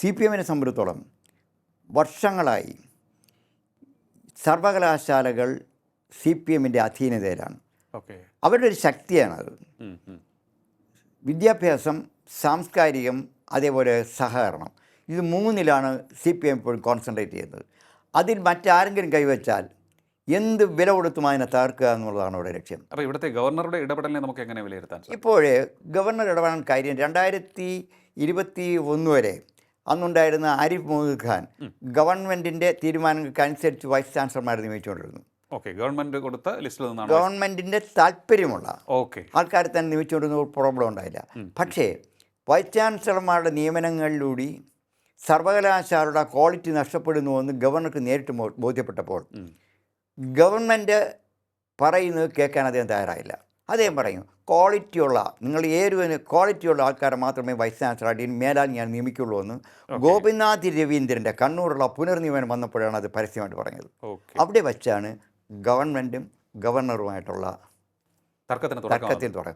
C P എമ്മിനെ സംബന്ധിച്ചിടത്തോളം വർഷങ്ങളായി സർവകലാശാലകൾ സി പി എമ്മിന്റെ അധീനതയിലാണ്. ഓക്കെ. അവരുടെ ഒരു ശക്തിയാണത്. വിദ്യാഭ്യാസം സാംസ്കാരികം അതേപോലെ സഹകരണം ഇത് മൂന്നിലാണ് സി പി എം ഇപ്പോഴും കോൺസെൻട്രേറ്റ് ചെയ്യുന്നത്. അതിൽ മറ്റാരെങ്കിലും കൈവച്ചാൽ എന്ത് വില കൊടുത്തും അതിനെ തകർക്കുക എന്നുള്ളതാണ് അവിടെ ലക്ഷ്യം. ഇവിടുത്തെ ഗവർണറുടെ ഇടപെടലിനെ നമുക്ക് എങ്ങനെ വിലയിരുത്താൻ ഇപ്പോഴേ ഗവർണർ ഇടപെടാൻ കാര്യം രണ്ടായിരത്തി ഇരുപത്തി ഒന്ന് വരെ അന്നുണ്ടായിരുന്ന ആരിഫ് മുഹമ്മദ് ഖാൻ ഗവൺമെന്റിന്റെ തീരുമാനങ്ങൾക്ക് അനുസരിച്ച് വൈസ് ചാൻസലർമാരെ നിയമിച്ചുകൊണ്ടിരുന്നു. ഓക്കെ ഗവൺമെന്റ് കൊടുത്ത ലിസ്റ്റിൽ നിന്നാണ് ഗവൺമെന്റിന്റെ താല്പര്യമുള്ള ഓക്കെ. ആൾക്കാരെ തന്നെ നിയമിച്ചുകൊണ്ടിരുന്ന പ്രോബ്ലം ഉണ്ടായില്ല. പക്ഷേ വൈസ് ചാൻസലർമാരുടെ നിയമനങ്ങളിലൂടെ സർവകലാശാലയുടെ ക്വാളിറ്റി നഷ്ടപ്പെടുന്നു എന്ന് ഗവർണർക്ക് നേരിട്ട് ബോധ്യപ്പെട്ടപ്പോൾ ഗവൺമെന്റ് പറയുന്നത് കേൾക്കാൻ അദ്ദേഹം തയ്യാറായില്ല. അദ്ദേഹം പറയും ക്വാളിറ്റിയുള്ള നിങ്ങൾ ഏരുവിന് ക്വാളിറ്റിയുള്ള ആൾക്കാരെ മാത്രമേ വൈസ് ചാൻസലറായിട്ട് ഇനി മേലാൽ ഞാൻ നിയമിക്കുള്ളൂ എന്ന് ഗോപിനാഥ് രവീന്ദ്രന്റെ കണ്ണൂരുള്ള പുനർനിയമനം വന്നപ്പോഴാണ് അത് പരസ്യമായിട്ട് പറഞ്ഞത്. അവിടെ വച്ചാണ് ഗവൺമെന്റും ഗവർണറുമായിട്ടുള്ള തർക്കത്തിന് തുടക്കം.